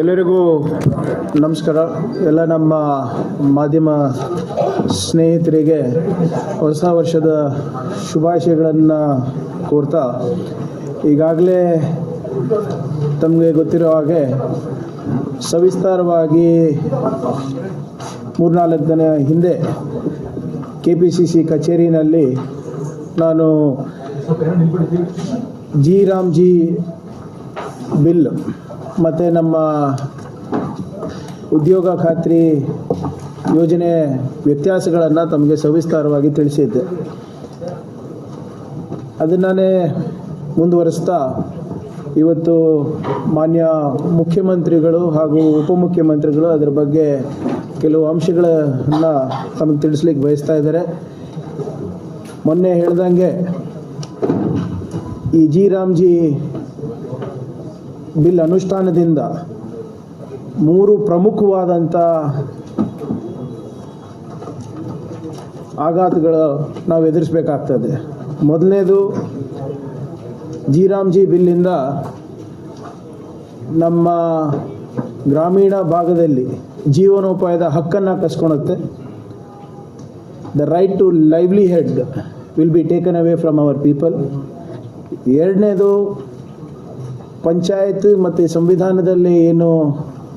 ಎಲ್ಲರಿಗೂ ನಮಸ್ಕಾರ. ಎಲ್ಲ ನಮ್ಮ ಮಾಧ್ಯಮ ಸ್ನೇಹಿತರಿಗೆ ಹೊಸ ವರ್ಷದ ಶುಭಾಶಯಗಳನ್ನು ಕೋರ್ತಾ, ಈಗಾಗಲೇ ತಮಗೆ ಗೊತ್ತಿರೋ ಹಾಗೆ ಸವಿಸ್ತಾರವಾಗಿ ಮೂರ್ನಾಲ್ಕು ದಿನ ಹಿಂದೆ ಕೆ ಪಿ ಸಿ ಸಿ ಕಚೇರಿನಲ್ಲಿ ನಾನು ಜಿ ರಾಮ್ ಜಿ ಬಿಲ್ ಮತ್ತು ನಮ್ಮ ಉದ್ಯೋಗ ಖಾತ್ರಿ ಯೋಜನೆ ವ್ಯತ್ಯಾಸಗಳನ್ನು ತಮಗೆ ಸವಿಸ್ತಾರವಾಗಿ ತಿಳಿಸಿದ್ದೆ. ಅದನ್ನೇ ಮುಂದುವರಿಸ್ತಾ ಇವತ್ತು ಮಾನ್ಯ ಮುಖ್ಯಮಂತ್ರಿಗಳು ಹಾಗೂ ಉಪಮುಖ್ಯಮಂತ್ರಿಗಳು ಅದರ ಬಗ್ಗೆ ಕೆಲವು ಅಂಶಗಳನ್ನು ತಮಗೆ ತಿಳಿಸ್ಲಿಕ್ಕೆ ಬಯಸ್ತಾ ಇದ್ದಾರೆ. ಮೊನ್ನೆ ಹೇಳ್ದಂಗೆ ಈ ಜಿ ರಾಮ್ಜಿ ಬಿಲ್ ಅನುಷ್ಠಾನದಿಂದ ಮೂರು ಪ್ರಮುಖವಾದಂಥ ಆಘಾತಗಳು ನಾವು ಎದುರಿಸಬೇಕಾಗ್ತದೆ. ಮೊದಲನೇದು ಜಿ ರಾಮ್ಜಿ ಬಿಲ್ಲಿಂದ ನಮ್ಮ ಗ್ರಾಮೀಣ ಭಾಗದಲ್ಲಿ ಜೀವನೋಪಾಯದ ಹಕ್ಕನ್ನು ಕಸ್ಕೊಳುತ್ತೆ the right to livelihood will be taken away from our people ಎರಡನೇದು ಪಂಚಾಯತ್ ಮತ್ತು ಸಂವಿಧಾನದಲ್ಲಿ ಏನು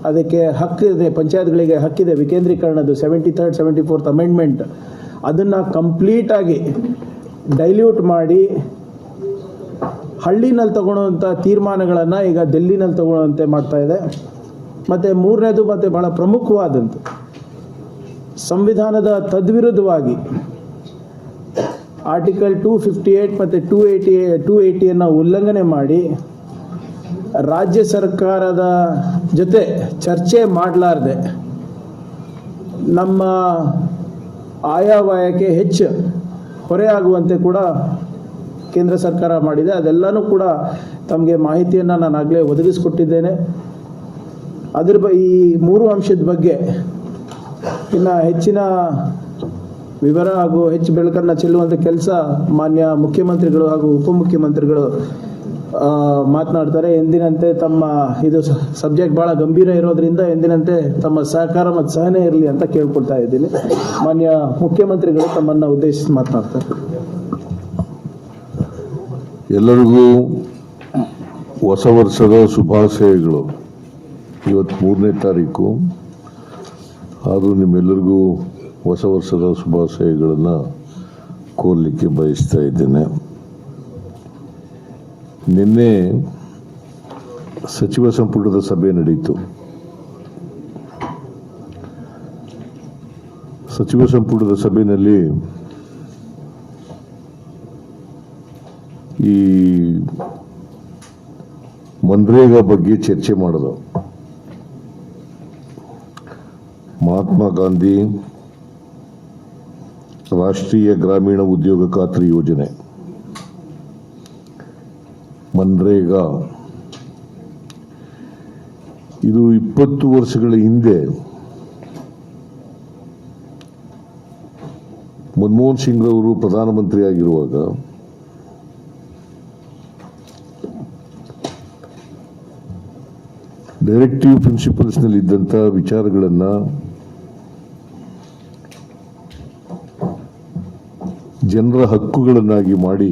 ಅದಕ್ಕೆ ಹಕ್ಕಿದೆ ಪಂಚಾಯತ್ಗಳಿಗೆ ಹಕ್ಕಿದೆ ವಿಕೇಂದ್ರೀಕರಣದ್ದು seventy third seventy fourth amendment ಅದನ್ನು ಕಂಪ್ಲೀಟಾಗಿ ಡೈಲ್ಯೂಟ್ ಮಾಡಿ ಹಳ್ಳಿನಲ್ಲಿ ತಗೊಳ್ಳುವಂಥ ತೀರ್ಮಾನಗಳನ್ನು ಈಗ ಡೆಲ್ಲಿನಲ್ಲಿ ತಗೊಳ್ಳುವಂತೆ ಮಾಡ್ತಾ ಇದೆ. ಮತ್ತು ಮೂರನೇದು ಮತ್ತು ಭಾಳ ಪ್ರಮುಖವಾದಂಥ ಸಂವಿಧಾನದ ತದ್ವಿರುದ್ಧವಾಗಿ ಆರ್ಟಿಕಲ್ ಟೂ ಫಿಫ್ಟಿ ಏಯ್ಟ್ ಮತ್ತು ಟೂ ಏಯ್ಟಿ ಟೂ ಏಯ್ಟಿಯನ್ನು ಉಲ್ಲಂಘನೆ ಮಾಡಿ ರಾಜ್ಯ ಸರ್ಕಾರದ ಜೊತೆ ಚರ್ಚೆ ಮಾಡಲಾರ್ದೆ ನಮ್ಮ ಆಯವ್ಯಯಕ್ಕೆ ಹೆಚ್ಚು ಹೊರೆಯಾಗುವಂತೆ ಕೂಡ ಕೇಂದ್ರ ಸರ್ಕಾರ ಮಾಡಿದೆ. ಅದೆಲ್ಲನೂ ಕೂಡ ತಮಗೆ ಮಾಹಿತಿಯನ್ನು ನಾನು ಆಗಲೇ ಒದಗಿಸ್ಕೊಟ್ಟಿದ್ದೇನೆ. ಅದ್ರ ಬ, ಈ ಮೂರು ಅಂಶದ ಬಗ್ಗೆ ಇನ್ನು ಹೆಚ್ಚಿನ ವಿವರ ಹಾಗೂ ಹೆಚ್ಚು ಬೆಳಕನ್ನು ಚೆಲ್ಲುವಂಥ ಕೆಲಸ ಮಾನ್ಯ ಮುಖ್ಯಮಂತ್ರಿಗಳು ಹಾಗೂ ಉಪಮುಖ್ಯಮಂತ್ರಿಗಳು ಮಾತನಾಡ್ತಾರೆ. ಎಂದಿನಂತೆ ತಮ್ಮ ಇದು ಸಬ್ಜೆಕ್ಟ್ ಭಾಳ ಗಂಭೀರ ಇರೋದ್ರಿಂದ ಎಂದಿನಂತೆ ತಮ್ಮ ಸಹಕಾರ ಮತ್ತು ಸಹನೆ ಇರಲಿ ಅಂತ ಕೇಳ್ಕೊಳ್ತಾ ಇದ್ದೀನಿ. ಮಾನ್ಯ ಮುಖ್ಯಮಂತ್ರಿಗಳು ತಮ್ಮನ್ನು ಉದ್ದೇಶಿಸಿ ಮಾತನಾಡ್ತಾರೆ. ಎಲ್ಲರಿಗೂ ಹೊಸ ವರ್ಷದ ಶುಭಾಶಯಗಳು. ಇವತ್ತು ಮೂರನೇ ತಾರೀಕು. ಆದರೂ ನಿಮ್ಮೆಲ್ಲರಿಗೂ ಹೊಸ ವರ್ಷದ ಶುಭಾಶಯಗಳನ್ನು ಕೋರಲಿಕ್ಕೆ ಬಯಸ್ತಾ ಇದ್ದೇನೆ. ನಿನ್ನೆ ಸಚಿವ ಸಂಪುಟದ ಸಭೆ ನಡೆಯಿತು ಸಚಿವ ಸಂಪುಟದ ಸಭೆಯಲ್ಲಿ ಈ ಮನ್ರೇಗಾ ಬಗ್ಗೆ ಚರ್ಚೆ ಮಾಡಿದವು ಮಹಾತ್ಮ ಗಾಂಧಿ ರಾಷ್ಟ್ರೀಯ ಗ್ರಾಮೀಣ ಉದ್ಯೋಗ ಖಾತ್ರಿ ಯೋಜನೆ. ಮನ್ರೇಗಾ. ಇದು ಇಪ್ಪತ್ತು ವರ್ಷಗಳ ಹಿಂದೆ ಮನಮೋಹನ್ ಸಿಂಗ್ ಅವರು ಪ್ರಧಾನಮಂತ್ರಿ ಆಗಿರುವಾಗ ಡೈರೆಕ್ಟಿವ್ ಪ್ರಿನ್ಸಿಪಲ್ಸ್ನಲ್ಲಿ ಇದ್ದಂಥ ವಿಚಾರಗಳನ್ನು ಜನರ ಹಕ್ಕುಗಳನ್ನಾಗಿ ಮಾಡಿ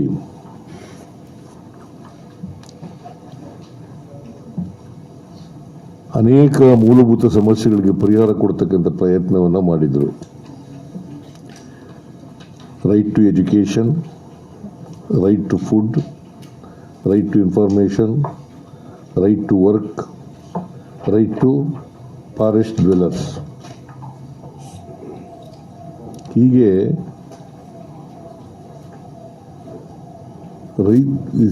ಅನೇಕ ಮೂಲಭೂತ ಸಮಸ್ಯೆಗಳಿಗೆ ಪರಿಹಾರ ಕೊಡ್ತಕ್ಕಂಥ ಪ್ರಯತ್ನವನ್ನು ಮಾಡಿದರು. Right to education right to food right to information right to work right to forest dwellers ಹೀಗೆ ರೈ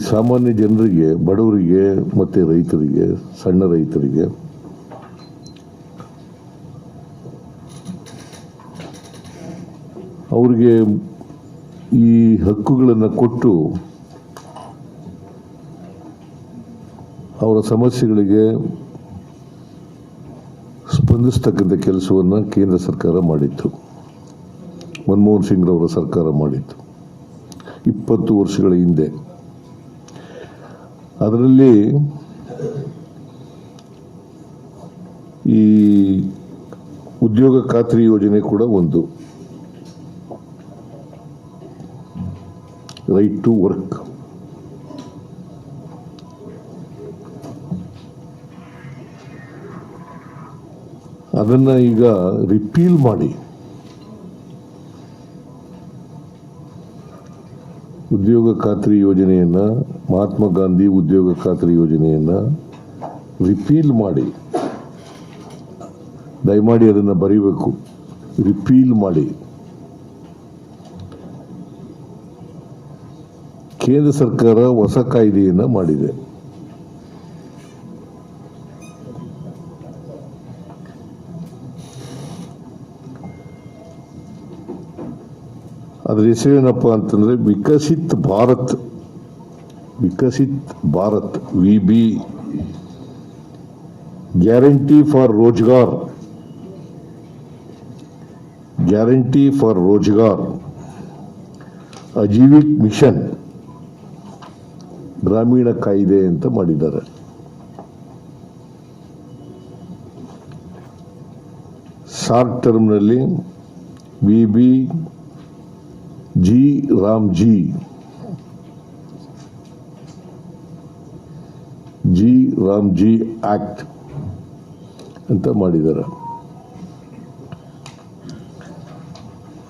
ಸಾಮಾನ್ಯ ಜನರಿಗೆ, ಬಡವರಿಗೆ ಮತ್ತು ರೈತರಿಗೆ, ಸಣ್ಣ ರೈತರಿಗೆ ಅವ್ರಿಗೆ ಈ ಹಕ್ಕುಗಳನ್ನು ಕೊಟ್ಟು ಅವರ ಸಮಸ್ಯೆಗಳಿಗೆ ಸ್ಪಂದಿಸ್ತಕ್ಕಂಥ ಕೆಲಸವನ್ನು ಕೇಂದ್ರ ಸರ್ಕಾರ ಮಾಡಿತ್ತು. ಮನಮೋಹನ್ ಸಿಂಗ್ರವರ ಸರ್ಕಾರ ಮಾಡಿತ್ತು. ಇಪ್ಪತ್ತು ವರ್ಷಗಳ ಹಿಂದೆ. ಅದರಲ್ಲಿ ಈ ಉದ್ಯೋಗ ಖಾತ್ರಿ ಯೋಜನೆ ಕೂಡ ಒಂದು. ರೈಟ್ ಟು ವರ್ಕ್ ಅದನ್ನು ಈಗ ರಿಪೀಲ್ ಮಾಡಿ. ಉದ್ಯೋಗ ಖಾತ್ರಿ ಯೋಜನೆಯನ್ನು, ಮಹಾತ್ಮ ಗಾಂಧಿ ಉದ್ಯೋಗ ಖಾತ್ರಿ ಯೋಜನೆಯನ್ನು ರಿಪೀಲ್ ಮಾಡಿ. ದಯಮಾಡಿ ಅದನ್ನು ಬರೀಬೇಕು. ರಿಪೀಲ್ ಮಾಡಿ. ಕೇಂದ್ರ ಸರ್ಕಾರ ಹೊಸ ಕಾಯ್ದೆಯನ್ನು ಮಾಡಿದೆ. ಅದ್ರ ಹೆಸರೇನಪ್ಪ ಅಂತಂದ್ರೆ Viksit Bharat Viksit Bharat V B guarantee for Rozgar, guarantee for Rozgar, Ajeevika mission. ಗ್ರಾಮೀಣ ಕಾಯ್ದೆ ಅಂತ ಮಾಡಿದ್ದಾರೆ. Short ಟರ್ಮ್ನಲ್ಲಿ B B G Ram G G Ram G act ಅಂತ ಮಾಡಿದ್ದಾರೆ.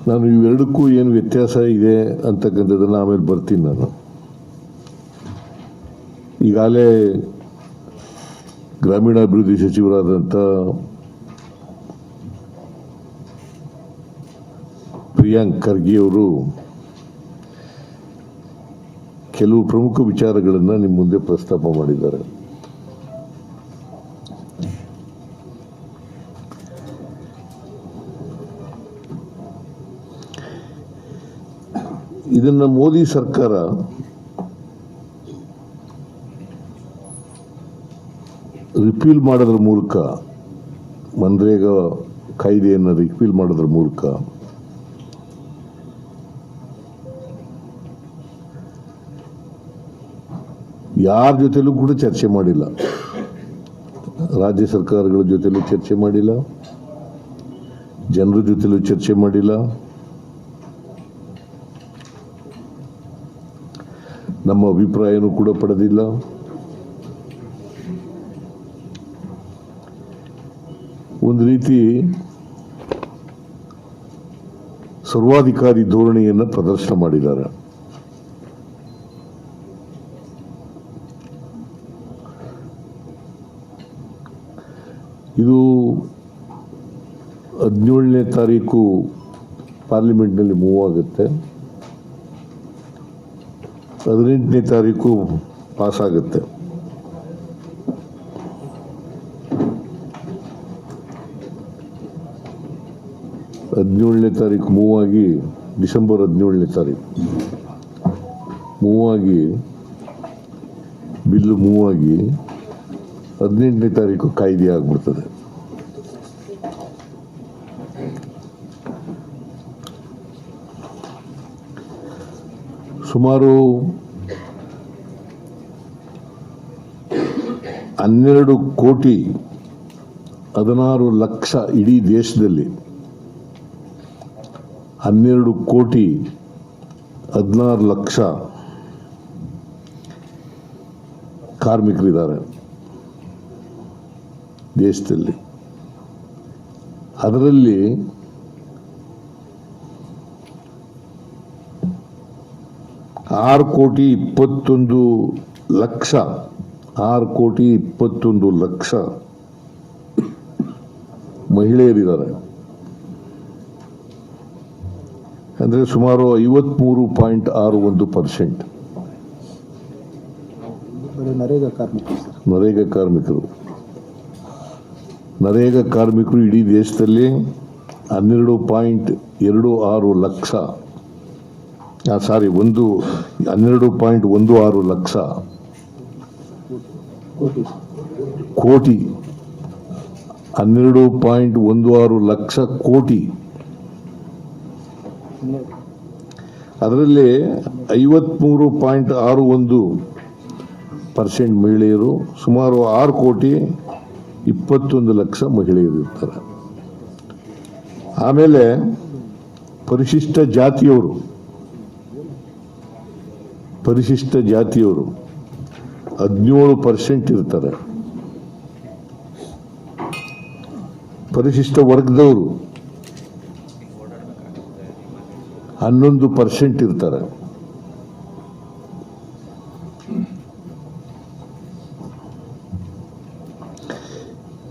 ನಾನು ಇವೆರಡಕ್ಕೂ ಏನು ವ್ಯತ್ಯಾಸ ಇದೆ ಅಂತಕ್ಕಂಥದ್ದನ್ನು ಆಮೇಲೆ ಬರ್ತೀನಿ ನಾನು. ಈಗಾಗಲೇ ಗ್ರಾಮೀಣಾಭಿವೃದ್ಧಿ ಸಚಿವರಾದಂಥ ಪ್ರಿಯಾಂಕ್ ಖರ್ಗೆ ಅವರು ಕೆಲವು ಪ್ರಮುಖ ವಿಚಾರಗಳನ್ನು ನಿಮ್ಮ ಮುಂದೆ ಪ್ರಸ್ತಾಪ ಮಾಡಿದ್ದಾರೆ. ಇದನ್ನು ಮೋದಿ ಸರ್ಕಾರ ರಿಪೀಲ್ ಮಾಡೋದ್ರ ಮೂಲಕ ಮನ್ರೇಗಾ ಕಾಯ್ದೆಯನ್ನು ರಿಪೀಲ್ ಮಾಡೋದ್ರ ಮೂಲಕ ಯಾರ ಜೊತೆಲೂ ಕೂಡ ಚರ್ಚೆ ಮಾಡಿಲ್ಲ ರಾಜ್ಯ ಸರ್ಕಾರಗಳ ಜೊತೆಲೂ ಚರ್ಚೆ ಮಾಡಿಲ್ಲ ಜನರ ಜೊತೆಲೂ ಚರ್ಚೆ ಮಾಡಿಲ್ಲ ನಮ್ಮ ಅಭಿಪ್ರಾಯನೂ ಕೂಡ ಪಡೆದಿಲ್ಲ ಒಂದು ರೀತಿ ಸರ್ವಾಧಿಕಾರಿ ಧೋರಣೆಯನ್ನು ಪ್ರದರ್ಶನ ಮಾಡಿದ್ದಾರೆ. ಇದು ಹದಿನೇಳನೇ ತಾರೀಕು ಪಾರ್ಲಿಮೆಂಟ್ನಲ್ಲಿ ಮೂವ್ ಆಗುತ್ತೆ. ಹದಿನೆಂಟನೇ ತಾರೀಕು ಪಾಸ್ ಆಗುತ್ತೆ. ಹದಿನೇಳನೇ ತಾರೀಕು ಮೂವಾಗಿ, ಡಿಸೆಂಬರ್ ಹದಿನೇಳನೇ ತಾರೀಕು ಮೂವಾಗಿ ಬಿಲ್ಲು ಮೂವಾಗಿ ಹದಿನೆಂಟನೇ ತಾರೀಕು ಕಾಯ್ದೆ ಆಗ್ಬಿಡ್ತದೆ. ಸುಮಾರು ಹನ್ನೆರಡು ಕೋಟಿ, ಹದಿನಾರು ಲಕ್ಷ ಇಡೀ ದೇಶದಲ್ಲಿ ಹನ್ನೆರಡು ಕೋಟಿ ಹದಿನಾರು ಲಕ್ಷ ಕಾರ್ಮಿಕರಿದ್ದಾರೆ ದೇಶದಲ್ಲಿ. ಅದರಲ್ಲಿ ಆರು ಕೋಟಿ ಇಪ್ಪತ್ತೊಂದು ಲಕ್ಷ, ಆರು ಕೋಟಿ ಇಪ್ಪತ್ತೊಂದು ಲಕ್ಷ ಮಹಿಳೆಯರಿದ್ದಾರೆ. ಅಂದರೆ ಸುಮಾರು ಐವತ್ಮೂರು ಪಾಯಿಂಟ್ ಆರು ಒಂದು ಪರ್ಸೆಂಟ್. ನರೇಗಾ ಕಾರ್ಮಿಕರು ನರೇಗಾ ಕಾರ್ಮಿಕರು. ನರೇಗಾ ಕಾರ್ಮಿಕರು ಇಡೀ ದೇಶದಲ್ಲಿ ಹನ್ನೆರಡು ಪಾಯಿಂಟ್ ಎರಡು ಆರು ಲಕ್ಷ ಸಾರಿ ಒಂದು ಹನ್ನೆರಡು ಪಾಯಿಂಟ್ ಒಂದು ಆರು ಲಕ್ಷ ಕೋಟಿ ಹನ್ನೆರಡು ಪಾಯಿಂಟ್ ಒಂದು ಆರು ಲಕ್ಷ ಕೋಟಿ ಅದರಲ್ಲಿ ಐವತ್ಮೂರು ಪಾಯಿಂಟ್ ಆರು ಒಂದು ಪರ್ಸೆಂಟ್ ಮಹಿಳೆಯರು, ಸುಮಾರು ಆರು ಕೋಟಿ ಇಪ್ಪತ್ತೊಂದು ಲಕ್ಷ ಮಹಿಳೆಯರು ಇರ್ತಾರೆ. ಆಮೇಲೆ ಪರಿಶಿಷ್ಟ ಜಾತಿಯವರು ಪರಿಶಿಷ್ಟ ಜಾತಿಯವರು ಹದಿನೇಳು ಪರ್ಸೆಂಟ್ ಇರ್ತಾರೆ. ಪರಿಶಿಷ್ಟ ವರ್ಗದವರು ಹನ್ನೊಂದು ಪರ್ಸೆಂಟ್ ಇರ್ತಾರೆ.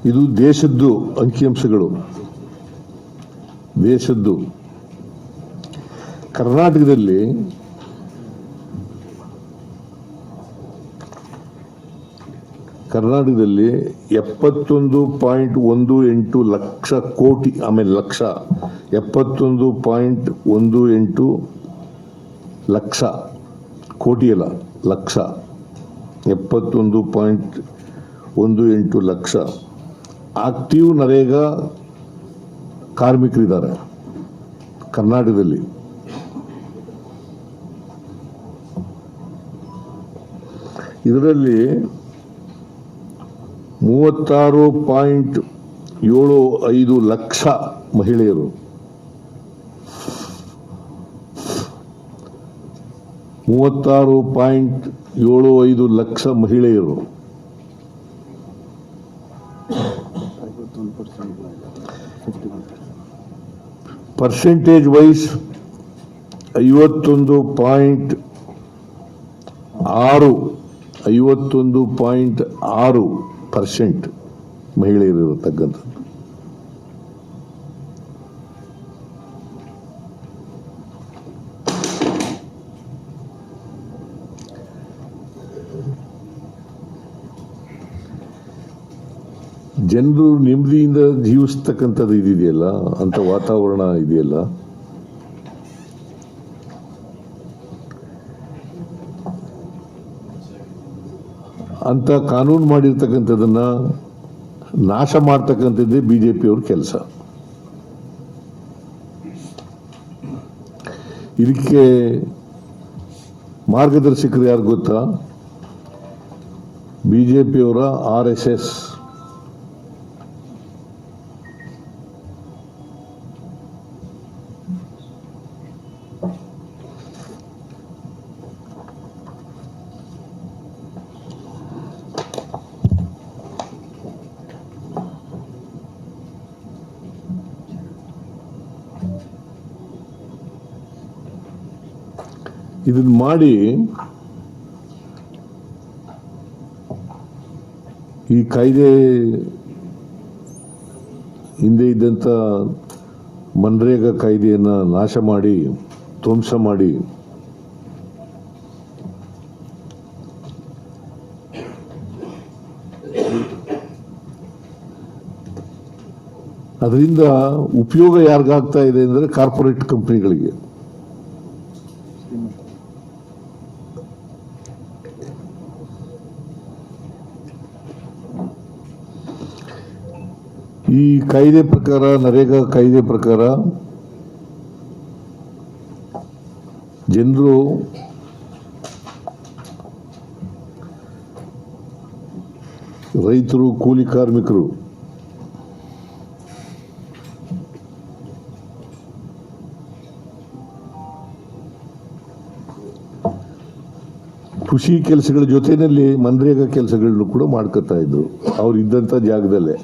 ಇದು ದೇಶದ್ದು ಅಂಕಿಅಂಶಗಳು ದೇಶದ್ದು. ಕರ್ನಾಟಕದಲ್ಲಿ ಕರ್ನಾಟಕದಲ್ಲಿ ಎಪ್ಪತ್ತೊಂದು ಪಾಯಿಂಟ್ ಒಂದು ಎಂಟು ಲಕ್ಷ ಕೋಟಿ ಆಮೇಲೆ ಲಕ್ಷ, ಎಪ್ಪತ್ತೊಂದು ಪಾಯಿಂಟ್ ಒಂದು ಎಂಟು ಲಕ್ಷ ಕೋಟಿ ಅಲ್ಲ, ಲಕ್ಷ, ಎಪ್ಪತ್ತೊಂದು ಪಾಯಿಂಟ್ ಒಂದು ಎಂಟು ಲಕ್ಷ. ಆಕ್ಟಿವ್ ನರೇಗಾ ಕಾರ್ಮಿಕರಿದ್ದಾರೆ ಕರ್ನಾಟಕದಲ್ಲಿ. ಇದರಲ್ಲಿ ಮೂವತ್ತಾರು ಪಾಯಿಂಟ್ ಏಳು ಐದು ಲಕ್ಷ ಮಹಿಳೆಯರು. ಮೂವತ್ತಾರು ಪಾಯಿಂಟ್ ಏಳು ಐದು ಲಕ್ಷ ಮಹಿಳೆಯರು. ಪರ್ಸೆಂಟೇಜ್ ವೈಸ್ ಐವತ್ತೊಂದು ಪಾಯಿಂಟ್ ಆರು, ಐವತ್ತೊಂದು ಪಾಯಿಂಟ್ ಆರು. ಪರ್ಸೆಂಟ್ ಮಹಿಳೆಯರು ಇರತಕ್ಕಂಥದ್ದು. ಜನರು ನೆಮ್ಮದಿಯಿಂದ ಜೀವಿಸ್ತಕ್ಕಂಥದ್ದು ಇದೆಯಲ್ಲ ಅಂಥ ವಾತಾವರಣ ಇದೆಯಲ್ಲ? ಅಂತ ಕಾನೂನು ಮಾಡಿರ್ತಕ್ಕಂಥದ್ದನ್ನು ನಾಶ ಮಾಡ್ತಕ್ಕಂಥದ್ದೇ ಬಿ ಜೆ ಪಿಯವ್ರ ಕೆಲಸ. ಇದಕ್ಕೆ ಮಾರ್ಗದರ್ಶಕರು ಯಾರು ಗೊತ್ತಾ? ಬಿ ಜೆ ಪಿಯವರ ಆರ್ ಎಸ್ ಎಸ್. ಇದನ್ನ ಮಾಡಿ ಈ ಕಾಯ್ದೆ ಹಿಂದೆ ಇದ್ದಂಥ ಮನ್ರೇಗಾ ಕಾಯ್ದೆಯನ್ನು ನಾಶ ಮಾಡಿ, ಧ್ವಂಸ ಮಾಡಿ, ಅದರಿಂದ ಉಪಯೋಗ ಯಾರಿಗಾಗ್ತಾ ಇದೆ ಅಂದರೆ ಕಾರ್ಪೊರೇಟ್ ಕಂಪ್ನಿಗಳಿಗೆ. ಈ ಕಾಯ್ದೆ ಪ್ರಕಾರ, ನರೇಗಾ ಕಾಯ್ದೆ ಪ್ರಕಾರ, ಜನರು ರೈತರು, ಕೂಲಿ ಕಾರ್ಮಿಕರು ಕೃಷಿ ಕೆಲಸಗಳ ಜೊತೆಯಲ್ಲಿ ಮನ್ರೇಗಾ ಕೆಲಸಗಳನ್ನು ಕೂಡ ಮಾಡ್ಕೊತಾ ಇದ್ರು. ಅವ್ರು ಇದ್ದಂಥ ಜಾಗದಲ್ಲೇ.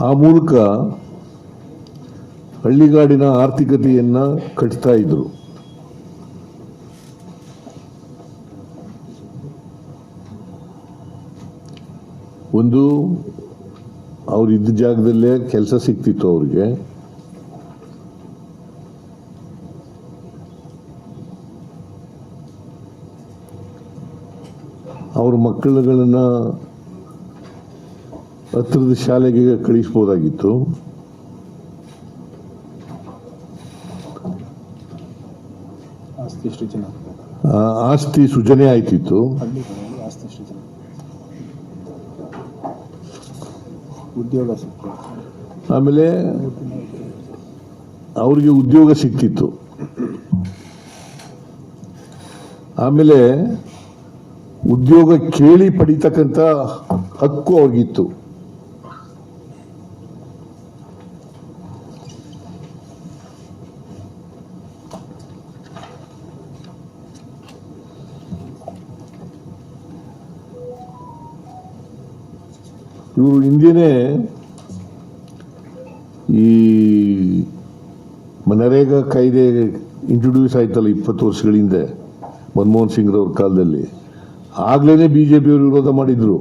ಆ ಮೂಲಕ ಹಳ್ಳಿಗಾಡಿನ ಆರ್ಥಿಕತೆಯನ್ನು ಕಟ್ತಾ ಇದ್ರು. ಒಂದು ಅವ್ರು ಇದ್ದ ಜಾಗದಲ್ಲೇ ಕೆಲಸ ಸಿಕ್ತಿತ್ತು ಅವ್ರಿಗೆ. ಅವ್ರ ಮಕ್ಕಳುಗಳನ್ನ ಹತ್ತಿರದ ಶಾಲೆಗೆ ಕಳಿಸ್ಬೋದಾಗಿತ್ತು. ಆಸ್ತಿ ಸೃಜನೆ ಆಯ್ತಿತ್ತು. ಉದ್ಯೋಗ ಆಮೇಲೆ ಅವ್ರಿಗೆ ಉದ್ಯೋಗ ಸಿಕ್ತಿತ್ತು. ಆಮೇಲೆ ಉದ್ಯೋಗ ಕೇಳಿ ಪಡಿತಕ್ಕಂಥ ಹಕ್ಕು ಅವ್ರಿಗಿತ್ತು. ಇವರು ಹಿಂದೆನೇ ಈ ಮನರೇಗಾ ಕಾಯ್ದೆ ಇಂಟ್ರೊಡ್ಯೂಸ್ ಆಯ್ತಲ್ಲ ಇಪ್ಪತ್ತು ವರ್ಷಗಳ ಹಿಂದೆ ಮನಮೋಹನ್ ಸಿಂಗ್ ಅವ್ರ ಕಾಲದಲ್ಲಿ. ಆಗ್ಲೇನೆ ಪಿಯವರು ವಿರೋಧ ಮಾಡಿದ್ರು.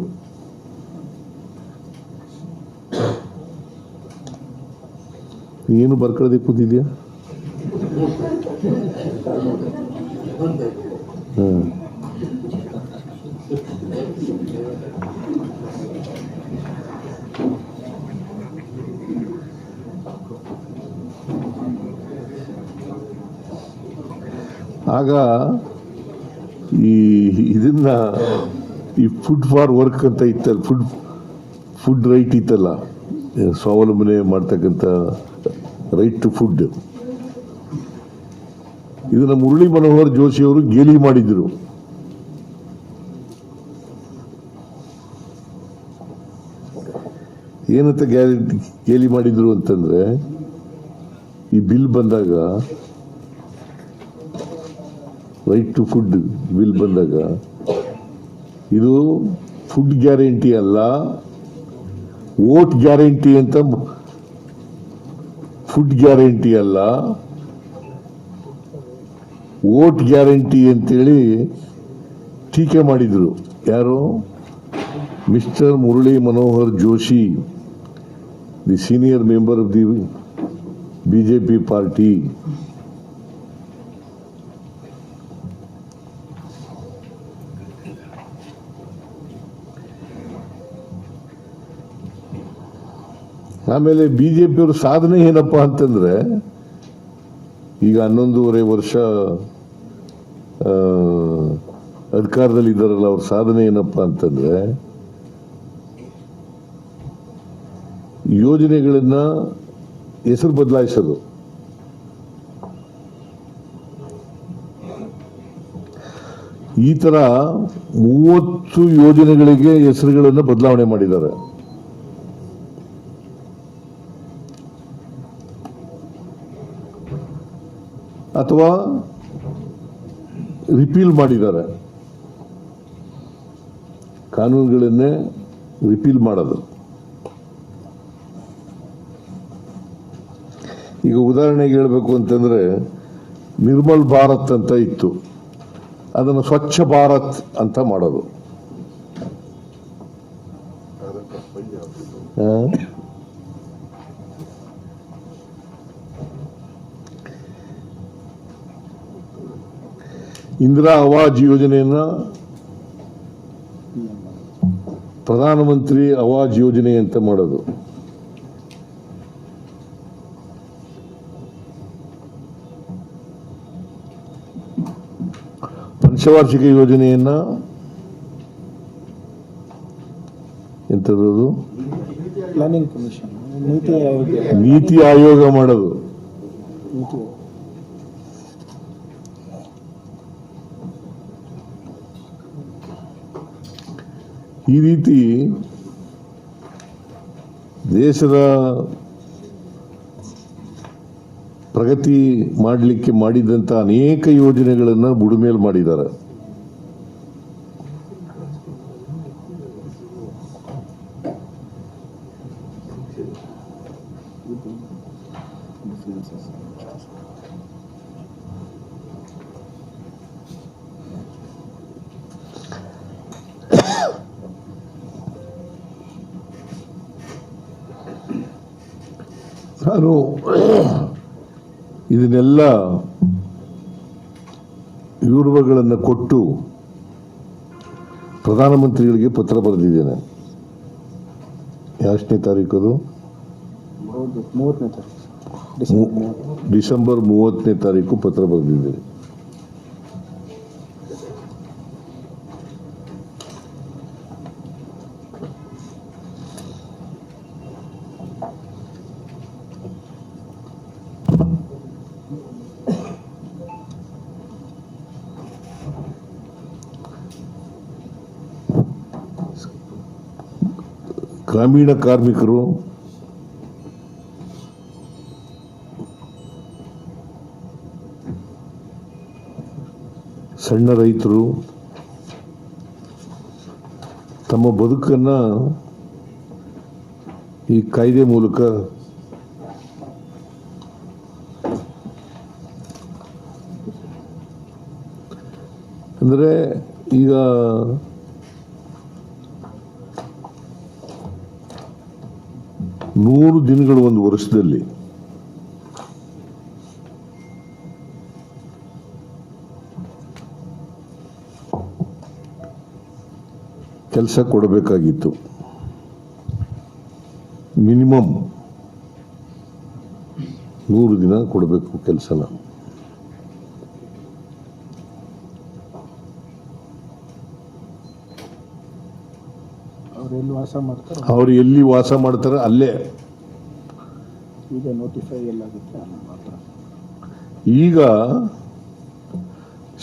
ಏನು ಬರ್ಕೊಳ್ಳದೆ ಕೂತಿದ್ಯಾ? ಹ್ಮ್ ಆಗ ಈ ಇದನ್ನ ಈ ಫುಡ್ ಫಾರ್ ವರ್ಕ್ ಅಂತ ಇತ್ತಲ್ಲ ಫುಡ್ ಫುಡ್ ರೈಟ್ ಇತ್ತಲ್ಲ ಸ್ವಾವಲಂಬನೆ ಮಾಡ್ತಕ್ಕಂಥ ರೈಟ್ ಟು ಫುಡ್ ಇದನ್ನ ಮುರಳಿ ಮನೋಹರ್ ಜೋಶಿ ಅವರು ಗೇಲಿ ಮಾಡಿದ್ರು. ಏನಂತ ಗ್ಯಾರಂಟಿ ಗೇಲಿ ಮಾಡಿದ್ರು ಅಂತಂದ್ರೆ, ಈ ಬಿಲ್ ಬಂದಾಗ ರೈಟ್ ಟು ಫುಡ್ ಬಿಲ್ ಬಂದಾಗ, ಇದು ಫುಡ್ ಗ್ಯಾರಂಟಿ ಅಲ್ಲ ವೋಟ್ ಗ್ಯಾರಂಟಿ ಅಂತ ಫುಡ್ ಗ್ಯಾರಂಟಿ ಅಲ್ಲ ವೋಟ್ ಗ್ಯಾರಂಟಿ ಅಂತೇಳಿ ಟೀಕೆ ಮಾಡಿದ್ರು. ಯಾರು? Mister Murali Manohar Joshi the senior member of the BJP party ಆಮೇಲೆ ಬಿ ಜೆ ಪಿಯವ್ರ ಸಾಧನೆ ಏನಪ್ಪ ಅಂತಂದ್ರೆ, ಈಗ ಹನ್ನೊಂದೂವರೆ ವರ್ಷ ಅಧಿಕಾರದಲ್ಲಿ ಇದ್ದಾರಲ್ಲ ಅವ್ರ ಸಾಧನೆ ಏನಪ್ಪ ಅಂತಂದ್ರೆ, ಯೋಜನೆಗಳನ್ನ ಹೆಸರು ಬದಲಾಯಿಸೋದು. ಈ ತರ ಮೂವತ್ತು ಯೋಜನೆಗಳಿಗೆ ಹೆಸರುಗಳನ್ನು ಬದಲಾವಣೆ ಮಾಡಿದ್ದಾರೆ. ಅಥವಾ ರಿಪೀಲ್ ಮಾಡಿದ್ದಾರೆ. ಕಾನೂನುಗಳನ್ನೇ ರಿಪೀಲ್ ಮಾಡೋದು. ಈಗ ಉದಾಹರಣೆಗೆ ಹೇಳಬೇಕು ಅಂತಂದರೆ ನಿರ್ಮಲ್ ಭಾರತ್ ಅಂತ ಇತ್ತು. ಅದನ್ನು ಸ್ವಚ್ಛ ಭಾರತ್ ಅಂತ ಮಾಡೋದು. ಇಂದಿರಾ ಆವಾಜ್ ಯೋಜನೆಯನ್ನು ಪ್ರಧಾನಮಂತ್ರಿ ಆವಾಜ್ ಯೋಜನೆ ಅಂತ ಮಾಡೋದು. ಪಂಚವಾರ್ಷಿಕ ಯೋಜನೆಯನ್ನ ಎಂಥದ್ದು ನೀತಿ ಆಯೋಗ. ಮಾಡೋದು. ಈ ರೀತಿ ದೇಶದ ಪ್ರಗತಿ ಮಾಡಲಿಕ್ಕೆ ಮಾಡಿದಂಥ ಅನೇಕ ಯೋಜನೆಗಳನ್ನು ಬುಡುಮೇಲು ಮಾಡಿದ್ದಾರೆ. ನಾನು ಇದನ್ನೆಲ್ಲ ವಿವರಗಳನ್ನು ಕೊಟ್ಟು ಪ್ರಧಾನಮಂತ್ರಿಗಳಿಗೆ ಪತ್ರ ಬರೆದಿದ್ದೇನೆ. ಎಷ್ಟನೇ ತಾರೀಕು ಅದು? ಡಿಸೆಂಬರ್ ಮೂವತ್ತನೇ ತಾರೀಕು ಪತ್ರ ಬರೆದಿದ್ದೇನೆ. ಗ್ರಾಮೀಣ ಕಾರ್ಮಿಕರು ಸಣ್ಣ ರೈತರು ತಮ್ಮ ಬದುಕನ್ನು ಈ ಕಾಯ್ದೆ ಮೂಲಕ ಅಂದರೆ ಈಗ ನೂರು ದಿನಗಳು ಒಂದು ವರ್ಷದಲ್ಲಿ. ಕೆಲಸ ಕೊಡಬೇಕಾಗಿತ್ತು. ಮಿನಿಮಮ್ ನೂರು ದಿನ ಕೊಡಬೇಕು ಕೆಲಸನ ಅವ್ರು ಎಲ್ಲಿ ವಾಸ ಮಾಡ್ತಾರೆ? ಅವ್ರು ಎಲ್ಲಿ ವಾಸ ಮಾಡ್ತಾರೆ ಅಲ್ಲೇ. ಈಗ ನೋಟಿಫೈ ಎಲ್ಲಾಗುತ್ತೆ ಮಾತ್ರ. ಈಗ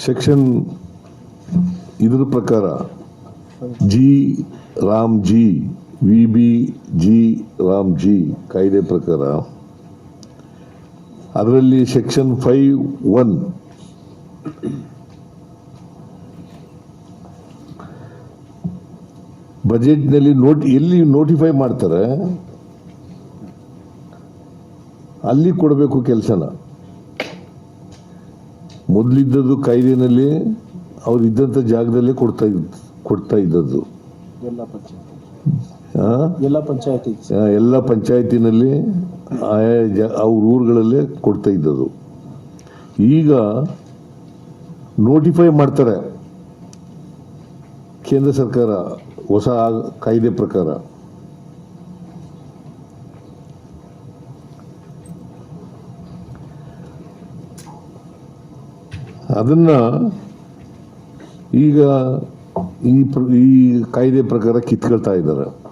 ಸೆಕ್ಷನ್ ಇದ್ರ ಪ್ರಕಾರ G Ram G V B G Ram G ಕಾಯ್ದೆ ಪ್ರಕಾರ ಅದರಲ್ಲಿ ಸೆಕ್ಷನ್ ಫೈವ್ ಒನ್ ಬಜೆಟ್ನಲ್ಲಿ ನೋಟ್ ಎಲ್ಲಿ ನೋಟಿಫೈ ಮಾಡ್ತಾರೆ ಅಲ್ಲಿ ಕೊಡಬೇಕು ಕೆಲಸನ. ಮೊದಲಿದ್ದದ್ದು ಕಾಯ್ದೆನಲ್ಲಿ ಅವ್ರು ಇದ್ದಂಥ ಜಾಗದಲ್ಲೇ ಕೊಡ್ತಾ ಇದ್ ಕೊಡ್ತಾ ಇದ್ದದ್ದು. ಎಲ್ಲ ಪಂಚಾಯತಿ. ಎಲ್ಲ ಪಂಚಾಯತಿನಲ್ಲಿ ಆಯಾ ಜ ಅವ್ರ ಊರುಗಳಲ್ಲೇ ಕೊಡ್ತಾ ಇದ್ದದ್ದು. ಈಗ ನೋಟಿಫೈ ಮಾಡ್ತಾರೆ. ಕೇಂದ್ರ ಸರ್ಕಾರ ಹೊಸ ಕಾಯ್ದೆ ಪ್ರಕಾರ. ಅದನ್ನ ಈಗ ಈ ಪ್ರ- ಈ ಕಾಯ್ದೆ ಪ್ರಕಾರ ಕಿತ್ಕೊಳ್ತಾ ಇದ್ದಾರೆ.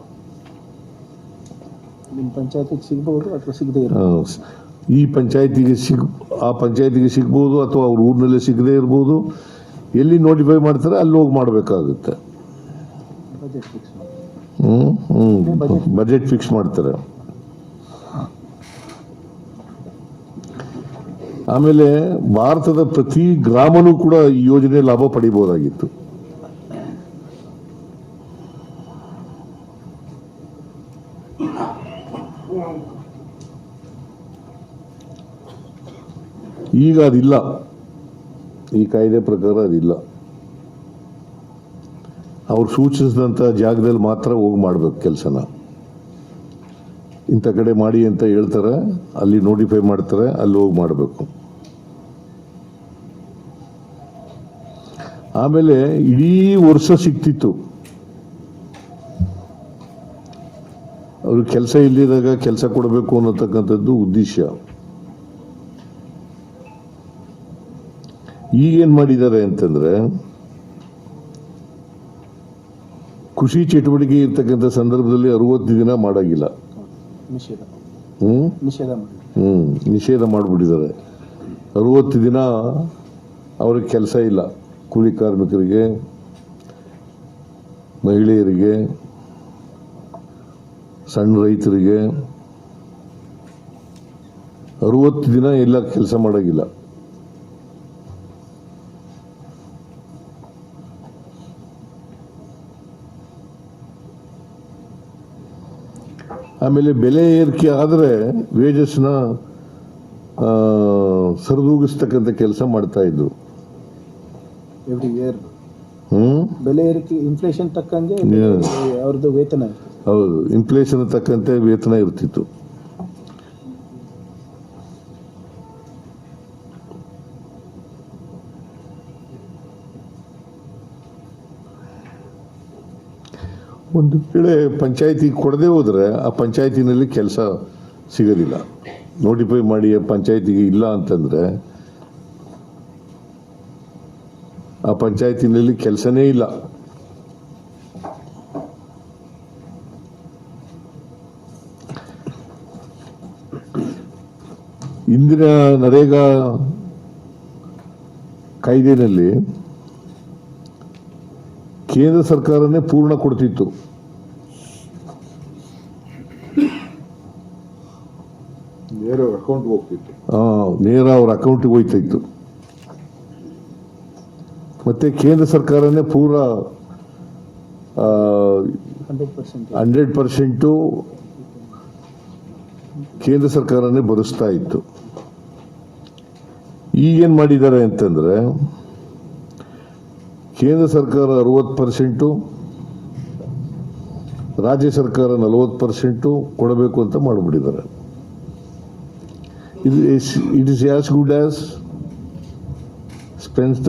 ಈ ಪಂಚಾಯತಿಗೆ ಸಿಗ್ ಆ ಪಂಚಾಯತಿಗೆ ಸಿಗ್ಬೋದು ಅಥವಾ ಅವ್ರ ಊರಿನಲ್ಲೇ ಸಿಗದೇ ಇರ್ಬೋದು. ಎಲ್ಲಿ ನೋಟಿಫೈ ಮಾಡ್ತಾರೆ ಅಲ್ಲಿ ಹೋಗಿ ಮಾಡಬೇಕಾಗುತ್ತೆ. ಬಜೆಟ್ ಫಿಕ್ಸ್ ಮಾಡಿ ಹ್ಮ್ ಹ್ಮ್. ಬಜೆಟ್ ಫಿಕ್ಸ್ ಮಾಡ್ತಾರೆ. ಆಮೇಲೆ ಭಾರತದ ಪ್ರತಿ ಗ್ರಾಮನೂ ಕೂಡ ಈ ಯೋಜನೆ ಲಾಭ ಪಡಿಬಹುದಾಗಿತ್ತು. ಈಗ ಅದಿಲ್ಲ. ಈ ಕಾಯ್ದೆ ಪ್ರಕಾರ ಅದಿಲ್ಲ. ಅವ್ರು ಸೂಚಿಸಿದಂಥ ಜಾಗದಲ್ಲಿ ಮಾತ್ರ ಹೋಗಿ ಮಾಡಬೇಕು ಕೆಲಸನ. ಇಂಥ ಕಡೆ ಮಾಡಿ ಅಂತ ಹೇಳ್ತಾರೆ, ಅಲ್ಲಿ ನೋಟಿಫೈ ಮಾಡ್ತಾರೆ, ಅಲ್ಲಿ ಹೋಗಿ ಮಾಡಬೇಕು. ಆಮೇಲೆ ಇಡೀ ವರ್ಷ ಸಿಕ್ತಿತ್ತು ಅವ್ರಿಗೆ ಕೆಲಸ ಇಲ್ಲಿದಾಗ ಕೆಲಸ ಕೊಡಬೇಕು ಅನ್ನತಕ್ಕಂಥದ್ದು ಉದ್ದೇಶ. ಈಗೇನು ಮಾಡಿದ್ದಾರೆ ಅಂತಂದ್ರೆ ಕೃಷಿ ಚಟುವಟಿಕೆ ಇರ್ತಕ್ಕಂಥ ಸಂದರ್ಭದಲ್ಲಿ ಅರವತ್ತು ದಿನ ಮಾಡಾಗಿಲ್ಲ. ಹ್ಮ್ ನಿಷೇಧ ಮಾಡಿಬಿಟ್ಟಿದ್ದಾರೆ. ಅರವತ್ತು ದಿನ ಅವ್ರಿಗೆ ಕೆಲಸ ಇಲ್ಲ. ಕೂಲಿ ಕಾರ್ಮಿಕರಿಗೆ ಮಹಿಳೆಯರಿಗೆ ಸಣ್ಣ ರೈತರಿಗೆ. ಅರವತ್ತು ದಿನ ಎಲ್ಲ ಕೆಲಸ ಮಾಡೋಗಿಲ್ಲ. ಆಮೇಲೆ ಬೆಲೆ ಏರಿಕೆ ಆದರೆ ವೇಜಸ್ನ ಸರಿದೂಗಿಸ್ತಕ್ಕಂಥ ಕೆಲಸ ಮಾಡ್ತಾ ಇದ್ರು. ಬೆಲೆ ಏರಿಕೆ ಇನ್ಫ್ಲೇಷನ್ ತಕ್ಕಂಗೆ. ಅವ್ರದ್ದು ವೇತನ ಹೌದು. ಇನ್ಫ್ಲೇಷನ್ ತಕ್ಕಂತೆ ವೇತನ ಇರ್ತಿತ್ತು. ಒಂದು ವೇಳೆ ಪಂಚಾಯತಿ ಕೊಡದೆ ಹೋದರೆ ಆ ಪಂಚಾಯತಿನಲ್ಲಿ ಕೆಲಸ ಸಿಗೋದಿಲ್ಲ. ನೋಟಿಫೈ ಮಾಡಿ ಪಂಚಾಯತಿಗೆ ಇಲ್ಲ ಅಂತಂದ್ರೆ ಆ ಪಂಚಾಯತಿನಲ್ಲಿ ಕೆಲಸನೇ ಇಲ್ಲ. ಇಂದಿನ ನರೇಗಾ ಕಾಯ್ದೆಯಲ್ಲಿ ಕೇಂದ್ರ ಸರ್ಕಾರನೇ ಪೂರ್ಣ ಕೊಡ್ತಿತ್ತು. ನೇರ ಅಕೌಂಟ್ ಹೋಗ್ತಿತ್ತು. ನೇರ ಅವ್ರ ಅಕೌಂಟಿಗೆ ಹೋಯ್ತಾ ಇತ್ತು ಮತ್ತೆ ಕೇಂದ್ರ ಸರ್ಕಾರನೇ ಪೂರ ಹಂಡ್ರೆಡ್ ಪರ್ಸೆಂಟು ಕೇಂದ್ರ ಸರ್ಕಾರನೇ ಭರಿಸ್ತಾ ಇತ್ತು. ಈಗೇನು ಮಾಡಿದ್ದಾರೆ ಅಂತಂದ್ರೆ, ಕೇಂದ್ರ ಸರ್ಕಾರ ಅರವತ್ತು ಪರ್ಸೆಂಟು ರಾಜ್ಯ ಸರ್ಕಾರ ನಲವತ್ತು ಪರ್ಸೆಂಟು ಕೊಡಬೇಕು ಅಂತ ಮಾಡಿಬಿಟ್ಟಿದ್ದಾರೆ. It is, it is as good as Spencer.